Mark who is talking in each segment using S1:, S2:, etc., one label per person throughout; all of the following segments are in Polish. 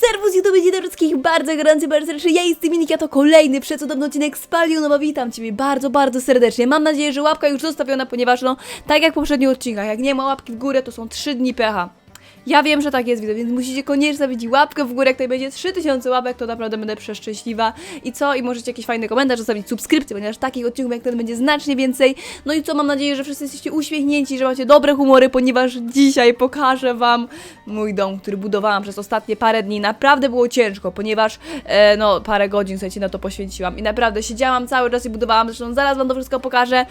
S1: Serwus YouTube, wszystkich bardzo gorący, bardzo serdecznie. Ja jestem Minik, a to kolejny przecudowny odcinek z Palionowa. Witam Ciebie bardzo, bardzo serdecznie. Mam nadzieję, że łapka już zostawiona, ponieważ no, tak jak w poprzednich odcinkach, jak nie ma łapki w górę, to są 3 dni pecha. Ja wiem, że tak jest, widzę, więc musicie koniecznie zostawić łapkę w górę, jak tutaj będzie 3000 łapek, to naprawdę będę przeszczęśliwa. I co? I możecie jakiś fajny komentarz zostawić, subskrypcję, ponieważ takich odcinków jak ten będzie znacznie więcej. No i co? Mam nadzieję, że wszyscy jesteście uśmiechnięci, że macie dobre humory, ponieważ dzisiaj pokażę Wam mój dom, który budowałam przez ostatnie parę dni. Naprawdę było ciężko, ponieważ e, no parę godzin sobie na to poświęciłam i naprawdę siedziałam cały czas i budowałam, zresztą zaraz Wam to wszystko pokażę.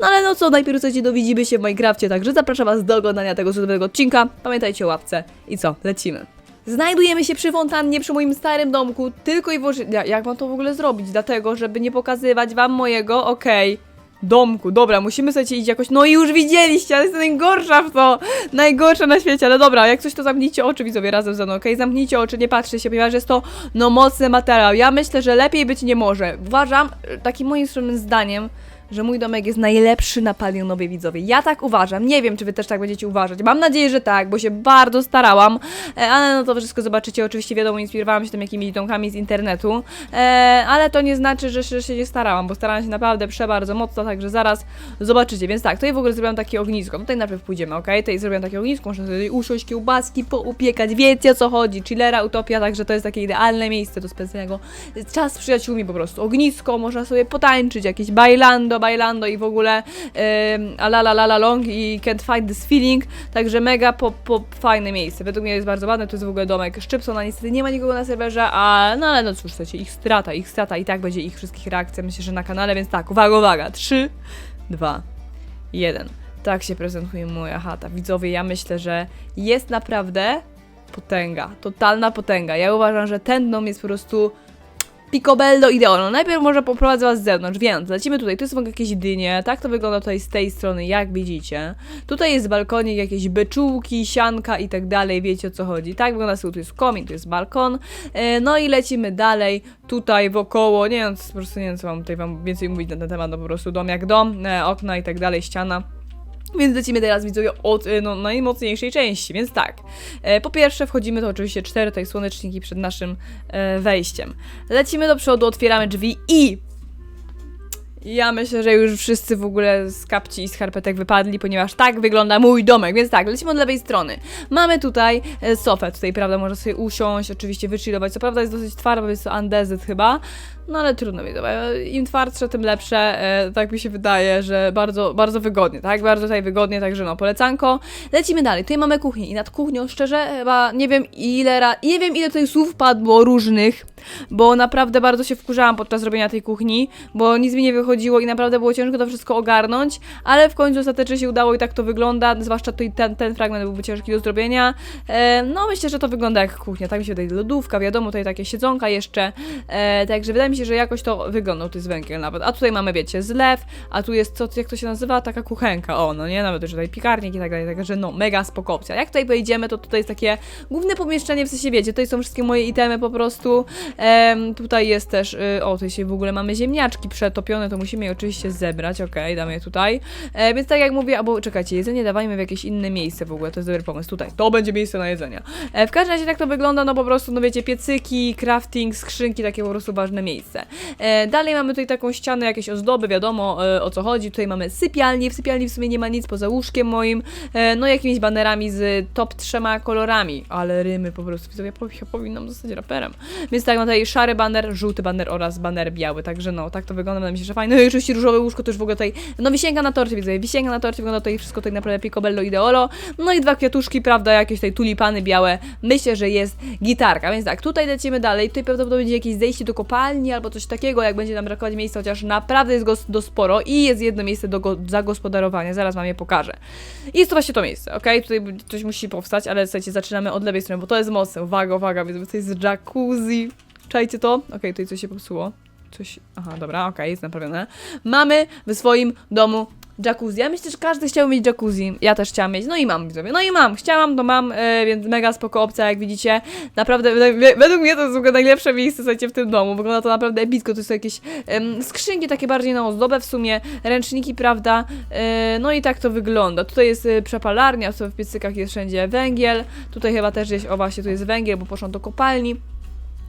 S1: No ale no co, najpierw słuchajcie, dowidzimy się w Minecrafcie, także zapraszam Was do oglądania tego cudownego odcinka. Pamiętajcie o łapce. I co, lecimy. Znajdujemy się przy fontannie, przy moim starym domku, tylko i wyłącznie... Ja, jak mam to w ogóle zrobić? Dlatego, żeby nie pokazywać Wam mojego, okej... Domku, dobra, musimy sobie iść jakoś. No i już widzieliście, ale jestem najgorsza w to. Najgorsza na świecie, ale dobra, jak coś to zamknijcie oczy, widzowie, razem ze mną, okej? Zamknijcie oczy, nie patrzcie się, ponieważ jest to, no, mocny materiał. Ja myślę, że lepiej być nie może. Uważam, e, takim moim zdaniem, że mój domek jest najlepszy na palionowie widzowie. Ja tak uważam. Nie wiem, czy wy też tak będziecie uważać. Mam nadzieję, że tak, bo się bardzo starałam. E, ale no to wszystko zobaczycie. Oczywiście wiadomo, inspirowałam się tym jakimiś domkami z internetu. E, ale to nie znaczy, że, się nie starałam, bo starałam się naprawdę przebardzo mocno, także zaraz zobaczycie. Więc tak, tutaj w ogóle zrobiłam takie ognisko. Tutaj najpierw pójdziemy, ok? Tutaj zrobiłam takie ognisko, można sobie usiąść, kiełbaski, poupiekać. Wiecie o co chodzi. Chillera, utopia, także to jest takie idealne miejsce do spędzenia czas z przyjaciółmi po prostu. Ognisko, można sobie potańczyć, jakieś bailando, bailando i w ogóle a la la la la long i can't find this feeling, także mega po, po fajne miejsce. Według mnie jest bardzo ładne, to jest w ogóle domek Szczypsona, niestety nie ma nikogo na serwerze, a no ale no cóż, słuchajcie, ich strata, ich strata i tak będzie ich wszystkich reakcja, myślę, że na kanale, więc tak, uwaga, uwaga, 3, 2, 1. Tak się prezentuje moja chata. Widzowie, ja myślę, że jest naprawdę potęga, totalna potęga. Ja uważam, że ten dom jest po prostu picobello idealno. Najpierw może poprowadzę was z zewnątrz, więc lecimy tutaj. Tu są jakieś dynie, tak to wygląda tutaj z tej strony, jak widzicie. Tutaj jest balkonik, jakieś beczułki, sianka i tak dalej, wiecie o co chodzi. Tak wygląda sobie, tu jest komin, tu jest balkon. E, no i lecimy dalej, tutaj wokoło, nie wiem, po prostu nie wiem co mam tutaj wam więcej mówić na ten temat, no po prostu dom jak dom, e, okna i tak dalej, ściana. Więc lecimy teraz widzowie od y, no, najmocniejszej części, więc tak. E, po pierwsze wchodzimy to oczywiście cztery tutaj słoneczniki przed naszym e, wejściem. Lecimy do przodu, otwieramy drzwi i ja myślę, że już wszyscy w ogóle z kapci i z harpetek wypadli, ponieważ tak wygląda mój domek, więc tak, lecimy od lewej strony. Mamy tutaj e, sofę, tutaj prawda, można sobie usiąść, oczywiście wychillować, co prawda jest dosyć twarda, bo jest to andezit chyba, no ale trudno mi Im twardsze, tym lepsze, e, tak mi się wydaje, że bardzo, bardzo wygodnie, tak, bardzo tutaj wygodnie, także no, polecanko. Lecimy dalej, tutaj mamy kuchnię i nad kuchnią, szczerze, chyba nie wiem ile, ra- nie wiem ile tutaj słów padło różnych, bo naprawdę bardzo się wkurzałam podczas robienia tej kuchni, bo nic mi nie wychodziło i naprawdę było ciężko to wszystko ogarnąć, ale w końcu ostatecznie się udało i tak to wygląda, zwłaszcza tutaj ten, ten fragment byłby ciężki do zrobienia. E, no myślę, że to wygląda jak kuchnia, tak mi się wydaje, lodówka, wiadomo, tutaj takie siedzonka jeszcze, e, także wydaje mi się, że jakoś to wygląda, to jest węgiel nawet, a tutaj mamy, wiecie, zlew, a tu jest, co, jak to się nazywa, taka kuchenka, o, no nie, nawet tutaj piekarnik i tak dalej, także no, mega spoko opcja. Jak tutaj wejdziemy, to tutaj jest takie główne pomieszczenie, w sensie, wiecie, tutaj są wszystkie moje itemy po prostu, Em, tutaj jest też, y, o, tutaj się w ogóle mamy ziemniaczki przetopione, to musimy je oczywiście zebrać, okej, damy je tutaj. E, więc tak jak mówię, albo czekajcie, jedzenie dawajmy w jakieś inne miejsce w ogóle, to jest dobry pomysł, tutaj, to będzie miejsce na jedzenie. E, w każdym razie tak to wygląda, no po prostu, no wiecie, piecyki, crafting, skrzynki, takie po prostu ważne miejsce. E, dalej mamy tutaj taką ścianę, jakieś ozdoby, wiadomo e, o co chodzi, tutaj mamy sypialnię, w sypialni w sumie nie ma nic poza łóżkiem moim, e, no jakimiś banerami z top trzema kolorami, ale rymy po prostu, ja powinnam zostać raperem. Więc tak, mam tutaj szary baner, żółty baner oraz baner biały, także no, tak to wygląda, wydaje mi się, że fajne. No i oczywiście różowe łóżko to już w ogóle tutaj, no wisienka na torcie, widzę, wisienka na torcie, wygląda tutaj wszystko tutaj naprawdę picobello ideolo, no i dwa kwiatuszki, prawda, jakieś tutaj tulipany białe, myślę, że jest gitarka, więc tak, tutaj lecimy dalej, tutaj prawdopodobnie będzie jakieś zejście do kopalni albo coś takiego, jak będzie nam brakować miejsca, chociaż naprawdę jest go do sporo i jest jedno miejsce do go zagospodarowania, zaraz wam je pokażę. I jest to właśnie to miejsce, ok? Tutaj coś musi powstać, ale słuchajcie, zaczynamy od lewej strony, bo to jest mocne, uwaga, uwaga, więc to jest jacuzzi, Czajcie to? Okay, tutaj coś się popsuło. Coś. Aha, dobra, okay, jest naprawione. Mamy w swoim domu jacuzzi. Ja myślę, że każdy chciał mieć jacuzzi. Ja też chciałam mieć. No i mam, widzowie. No i mam. Chciałam, to mam, e, więc mega spoko opcja, jak widzicie. Naprawdę, we- według mnie to jest w ogóle najlepsze miejsce, słuchajcie, w tym domu. Wygląda to naprawdę epicko. To są jakieś em, skrzynki takie bardziej na ozdobę w sumie, ręczniki, prawda? E, no i tak to wygląda. Tutaj jest e, przepalarnia, w piecykach jest wszędzie węgiel. Tutaj chyba też gdzieś, o właśnie, tu jest węgiel, bo poszłam do kopalni.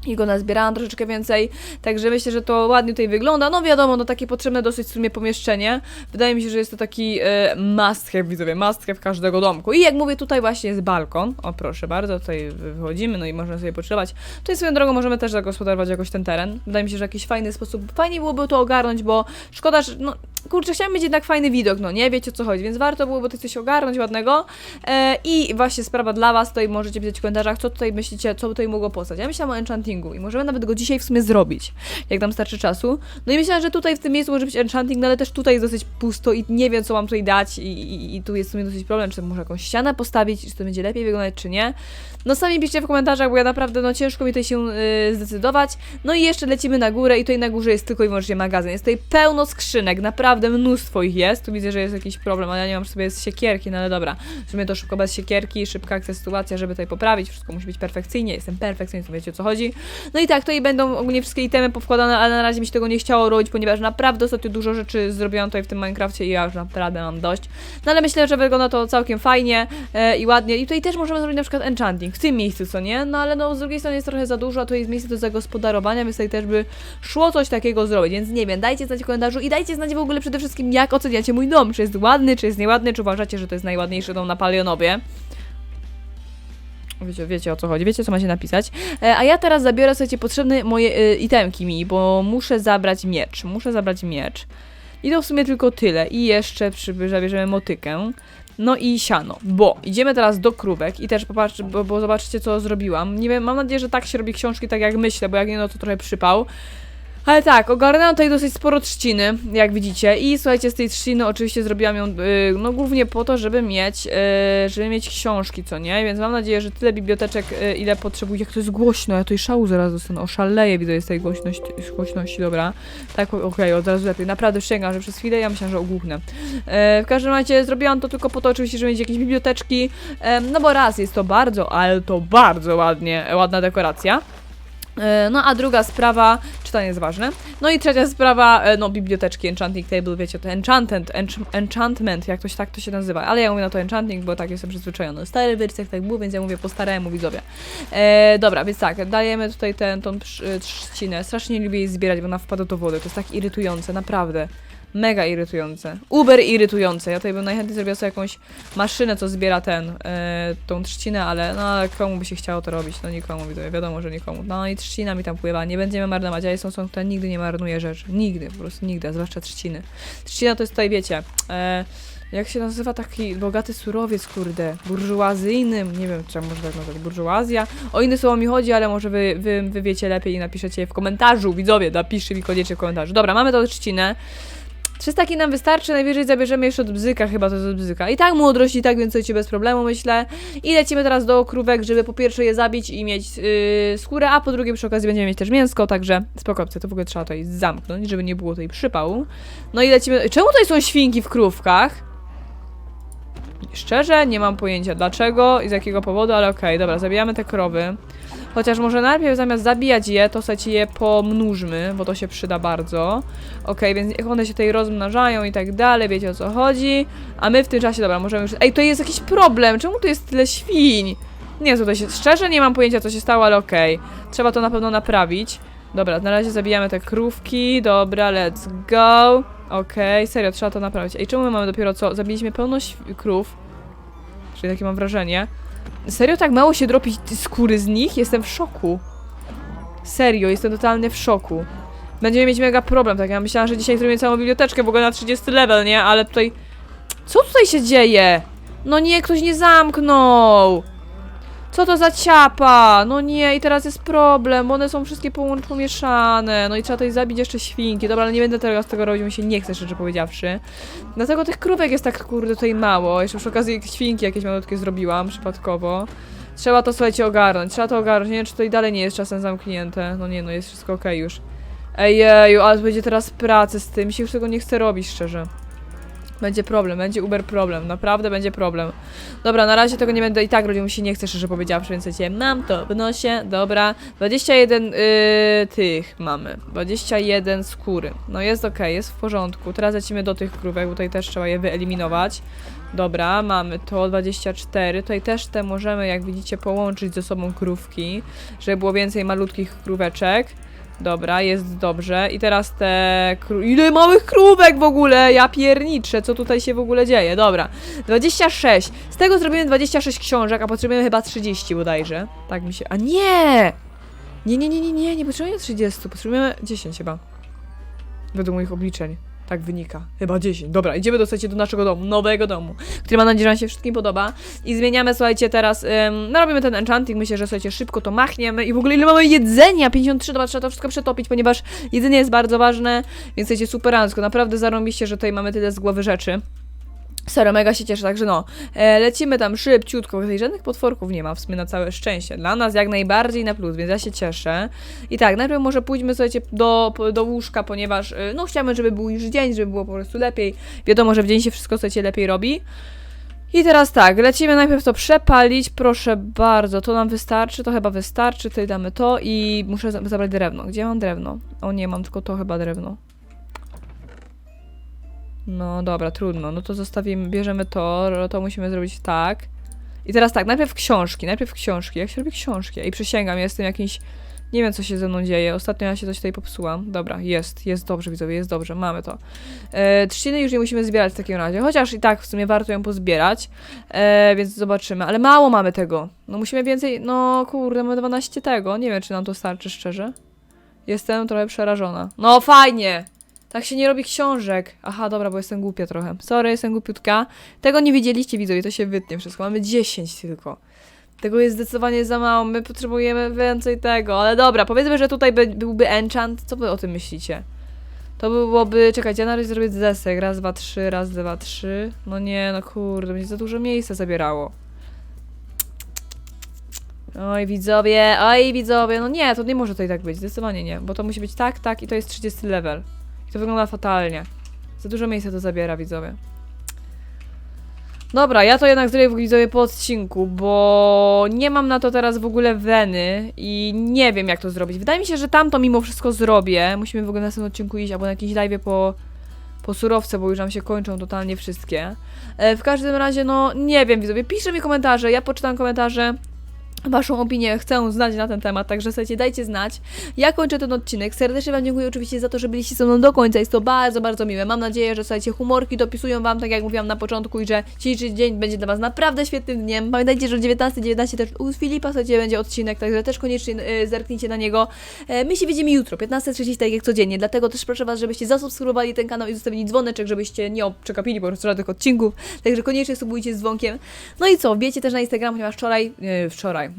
S1: I go nazbierałam troszeczkę więcej, także myślę, że to ładnie tutaj wygląda. No wiadomo, no takie potrzebne dosyć w sumie pomieszczenie. Wydaje mi się, że jest to taki e, must have, widzowie, must have każdego domku. I jak mówię, tutaj właśnie jest balkon. O proszę bardzo, tutaj wychodzimy, no i można sobie potrzebować. Tutaj swoją drogą możemy też zagospodarować jakoś ten teren. Wydaje mi się, że jakiś fajny sposób, fajnie byłoby to ogarnąć, bo szkoda, że, no kurczę, chciałam mieć jednak fajny widok, no nie, wiecie o co chodzi, więc warto byłoby coś ogarnąć ładnego. E, I właśnie sprawa dla Was, tutaj możecie pisać w komentarzach, co tutaj myślicie, co tutaj mogło powstać. Ja myślałam o enchantingu i możemy nawet go dzisiaj w sumie zrobić, jak nam starczy czasu. No i myślałam, że tutaj w tym miejscu może być enchanting, no ale też tutaj jest dosyć pusto i nie wiem, co mam tutaj dać i, i, i tu jest w sumie dosyć problem, czy może jakąś ścianę postawić, czy to będzie lepiej wyglądać, czy nie. No sami piszcie w komentarzach, bo ja naprawdę, no ciężko mi tutaj się y, zdecydować. No i jeszcze lecimy na górę i tutaj na górze jest tylko i wyłącznie magazyn. Jest tutaj pełno skrzynek, naprawdę mnóstwo ich jest. Tu widzę, że jest jakiś problem, ale ja nie mam przy sobie z siekierki, no ale dobra. Zrobimy to szybko bez siekierki, szybka akcja sytuacja, żeby tutaj poprawić. Wszystko musi być perfekcyjnie, jestem perfekcyjny, wiecie o co chodzi. No i tak, tutaj będą ogólnie wszystkie itemy powkładane, ale na razie mi się tego nie chciało robić, ponieważ naprawdę ostatnio dużo rzeczy zrobiłam tutaj w tym Minecrafcie i ja już naprawdę mam dość. No ale myślę, że wygląda to całkiem fajnie e, i ładnie. I tutaj też możemy zrobić na przykład enchanting w tym miejscu, co nie? No ale no z drugiej strony jest trochę za dużo, a tu jest miejsce do zagospodarowania, więc tutaj też by szło coś takiego zrobić. Więc nie wiem, dajcie znać w komentarzu i dajcie znać w ogóle przede wszystkim, jak oceniacie mój dom. Czy jest ładny, czy jest nieładny, czy uważacie, że to jest najładniejszy dom na Palionowie. Wiecie, wiecie o co chodzi, wiecie co macie napisać. E, a ja teraz zabiorę, słuchajcie, potrzebne moje e, itemki mi, bo muszę zabrać miecz. Muszę zabrać miecz. I to w sumie tylko tyle. I jeszcze zabierzemy motykę. No i siano, bo idziemy teraz do krówek i też popatrzcie, bo, bo zobaczcie co zrobiłam. Nie wiem, mam nadzieję, że tak się robi książki, tak jak myślę, bo jak nie, no to trochę przypał. Ale tak, ogarnęłam tutaj dosyć sporo trzciny, jak widzicie. I słuchajcie, z tej trzciny oczywiście zrobiłam ją, y, no głównie po to, żeby mieć, y, żeby mieć książki, co nie? Więc mam nadzieję, że tyle biblioteczek, y, ile potrzebuję. Jak to jest głośno, ja tutaj szału zaraz dostanę, oszaleję, widzę, jest tej głośności, głośności, dobra. Tak, okej, od razu lepiej. Naprawdę przysięgam, że przez chwilę ja myślałam, że ogłuchnę. E, w każdym razie zrobiłam to tylko po to, oczywiście, żeby mieć jakieś biblioteczki, e, no bo raz, jest to bardzo, ale to bardzo ładnie, ładna dekoracja. E, No a druga sprawa, czytanie jest ważne. No i trzecia sprawa, e, no biblioteczki, enchanting table, wiecie, to enchanted, ench enchantment, jak to się tak to się nazywa, ale ja mówię na to enchanting, bo tak jestem przyzwyczajony. W starych wersjach tak było, więc ja mówię po staremu widzowie. E, dobra, więc tak, dajemy tutaj ten, tą e, trzcinę. Strasznie nie lubię jej zbierać, bo ona wpada do wody. To jest tak irytujące, naprawdę. Mega irytujące. Uber irytujące. Ja tutaj bym najchętniej zrobiła sobie jakąś maszynę, co zbiera ten, e, tą trzcinę, ale no ale komu by się chciało to robić? No nikomu, widzowie, wiadomo, że nikomu. No i trzcina mi tam pływa, nie będziemy marnować. Ja jestem osobą, która nigdy nie marnuje rzeczy. Nigdy, po prostu nigdy, a zwłaszcza trzciny. Trzcina to jest tutaj, wiecie, e, jak się nazywa taki bogaty surowiec, kurde, burżuazyjny, nie wiem, czy można tak nazwać, burżuazja. O inne słowo mi chodzi, ale może wy, wy, wy wiecie lepiej i napiszecie je w komentarzu, widzowie, napiszcie mi koniecznie w komentarzu. Dobra, mamy tą trzcinę. 300 taki nam wystarczy, najwyżej zabierzemy jeszcze od bzyka, chyba to jest od bzyka. I tak mu odrości, i tak więc słuchajcie, bez problemu myślę. I lecimy teraz do krówek, żeby po pierwsze je zabić i mieć yy, skórę, a po drugie przy okazji będziemy mieć też mięsko, także spoko, opcja, to w ogóle trzeba tutaj zamknąć, żeby nie było tutaj przypału. No i lecimy... Czemu tutaj są świnki w krówkach? Szczerze, nie mam pojęcia dlaczego i z jakiego powodu, ale okej, dobra, zabijamy te krowy. Chociaż może najpierw zamiast zabijać je, to słuchajcie je pomnóżmy, bo to się przyda bardzo. Okej, więc one się tutaj rozmnażają i tak dalej, wiecie o co chodzi. A my w tym czasie, dobra, możemy już... Ej, to jest jakiś problem, czemu tu jest tyle świń? Nie, tutaj się... Szczerze nie mam pojęcia co się stało, ale okej. Trzeba to na pewno naprawić. Dobra, na razie zabijamy te krówki, dobra, let's go. Okej, serio, trzeba to naprawić. Ej, czemu my mamy dopiero co? Zabiliśmy pełno krów. Czyli takie mam wrażenie. Serio tak mało się dropi skóry z nich? Jestem w szoku. Serio, jestem totalnie w szoku. Będziemy mieć mega problem, tak? Ja myślałam, że dzisiaj zrobimy całą biblioteczkę w ogóle na 30 level, nie? Ale tutaj... Co tutaj się dzieje? No nie, ktoś nie zamknął! Co to za ciapa? No nie, i teraz jest problem, one są wszystkie pomieszane. No i trzeba tutaj zabić jeszcze świnki. Dobra, ale nie będę teraz tego robić, mi się nie chce, szczerze powiedziawszy. Dlatego tych krówek jest tak, kurde, tutaj mało. Jeszcze przy okazji świnki jakieś malutkie zrobiłam przypadkowo. Trzeba to, słuchajcie, ogarnąć. Trzeba to ogarnąć. Nie wiem, czy tutaj dalej nie jest czasem zamknięte. No nie, no jest wszystko okej już. Ejeju, ale będzie teraz pracy z tym. Mi się już tego nie chce robić, szczerze. Będzie problem, będzie uber problem, naprawdę będzie problem. Dobra, na razie tego nie będę i tak robił, mi się nie chce, szczerze powiedziawszy, więc słuchajcie, mam to w nosie, dobra. 21 yy, tych mamy, 21 skóry. No jest ok, jest w porządku. Teraz lecimy do tych krówek, bo tutaj też trzeba je wyeliminować. Dobra, mamy to 24. Tutaj też te możemy, jak widzicie, połączyć ze sobą krówki, żeby było więcej malutkich króweczek. Dobra, jest dobrze. I teraz te... Ile małych krówek w ogóle! Ja pierniczę, co tutaj się w ogóle dzieje? Dobra, 26. Z tego zrobimy 26 książek, a potrzebujemy chyba 30 bodajże. Tak mi się... A nie! Nie, nie, nie, nie, nie, nie potrzebujemy 30, potrzebujemy 10 chyba. Według moich obliczeń. Tak wynika. Chyba 10. Dobra, idziemy do, do naszego domu, nowego domu, który mam nadzieję, że wam się wszystkim podoba. I zmieniamy, słuchajcie, teraz, ym, no robimy ten enchanting, myślę, że słuchajcie, szybko to machniemy. I w ogóle ile mamy jedzenia? 53, dobra, trzeba to wszystko przetopić, ponieważ jedzenie jest bardzo ważne, więc słuchajcie, superancko. Naprawdę zarąbiście, że tutaj mamy tyle z głowy rzeczy. Serio, mega się cieszę, także no, e, lecimy tam szybciutko, tutaj żadnych potworków nie ma, w sumie na całe szczęście. Dla nas jak najbardziej na plus, więc ja się cieszę. I tak, najpierw może pójdźmy, słuchajcie, do, do łóżka, ponieważ, e, no, chciałbym, żeby był już dzień, żeby było po prostu lepiej. Wiadomo, że w dzień się wszystko, słuchajcie, lepiej robi. I teraz tak, lecimy najpierw to przepalić, proszę bardzo, to nam wystarczy, to chyba wystarczy, tutaj damy to i muszę za- zabrać drewno. Gdzie mam drewno? O nie, mam tylko to chyba drewno. No dobra, trudno. No to zostawimy, bierzemy to, to musimy zrobić tak. I teraz tak, najpierw książki, najpierw książki. Jak się robi książki? I przysięgam, ja jestem jakiś... Nie wiem, co się ze mną dzieje. Ostatnio ja się coś tutaj popsułam. Dobra, jest, jest dobrze, widzowie, jest dobrze, mamy to. E, trzciny już nie musimy zbierać w takim razie, chociaż i tak w sumie warto ją pozbierać, e, więc zobaczymy. Ale mało mamy tego. No musimy więcej, no kurde, mamy 12 tego. Nie wiem, czy nam to starczy, szczerze. Jestem trochę przerażona. No fajnie! Tak się nie robi książek. Aha, dobra, bo jestem głupia trochę. Sorry, jestem głupiutka. Tego nie widzieliście, widzowie, to się wytnie wszystko. Mamy 10 tylko. Tego jest zdecydowanie za mało, my potrzebujemy więcej tego. Ale dobra, powiedzmy, że tutaj by, byłby enchant. Co wy o tym myślicie? To byłoby... Czekajcie, ja na razie zrobię desek. Raz, dwa, trzy, raz, dwa, trzy. No nie, no kurde, będzie za dużo miejsca zabierało. Oj, widzowie, oj, widzowie, no nie, to nie może tutaj tak być, zdecydowanie nie, bo to musi być tak, tak i to jest 30 level. I to wygląda fatalnie. Za dużo miejsca to zabiera, widzowie. Dobra, ja to jednak zrobię widzowie po odcinku, bo nie mam na to teraz w ogóle weny i nie wiem jak to zrobić. Wydaje mi się, że tam to mimo wszystko zrobię. Musimy w ogóle na następnym odcinku iść albo na jakiś live po, po surowce, bo już nam się kończą totalnie wszystkie. E, w każdym razie, no nie wiem widzowie, piszcie mi komentarze, ja poczytam komentarze. Waszą opinię chcę znać na ten temat, także słuchajcie, dajcie znać. Ja kończę ten odcinek. Serdecznie Wam dziękuję oczywiście za to, że byliście ze mną do końca. Jest to bardzo, bardzo miłe. Mam nadzieję, że słuchajcie, humorki dopisują Wam, tak jak mówiłam na początku, i że dzisiejszy dzień będzie dla Was naprawdę świetnym dniem. Pamiętajcie, że o 19.19 19 też u Filipa, słuchajcie, będzie odcinek, także też koniecznie y, zerknijcie na niego. E, my się widzimy jutro, 15.30, tak jak codziennie, dlatego też proszę Was, żebyście zasubskrybowali ten kanał i zostawili dzwoneczek, żebyście nie przekapili po prostu żadnych odcinków, także koniecznie subujcie z dzwonkiem. No i co, wiecie też na Instagram, ponieważ wczoraj, e, wczoraj,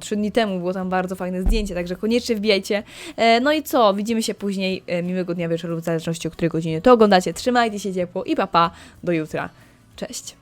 S1: trzy dni temu było tam bardzo fajne zdjęcie, także koniecznie wbijajcie. E, no i co, widzimy się później, e, miłego dnia wieczoru, w zależności o której godzinie to oglądacie. Trzymajcie się ciepło i papa, do jutra. Cześć.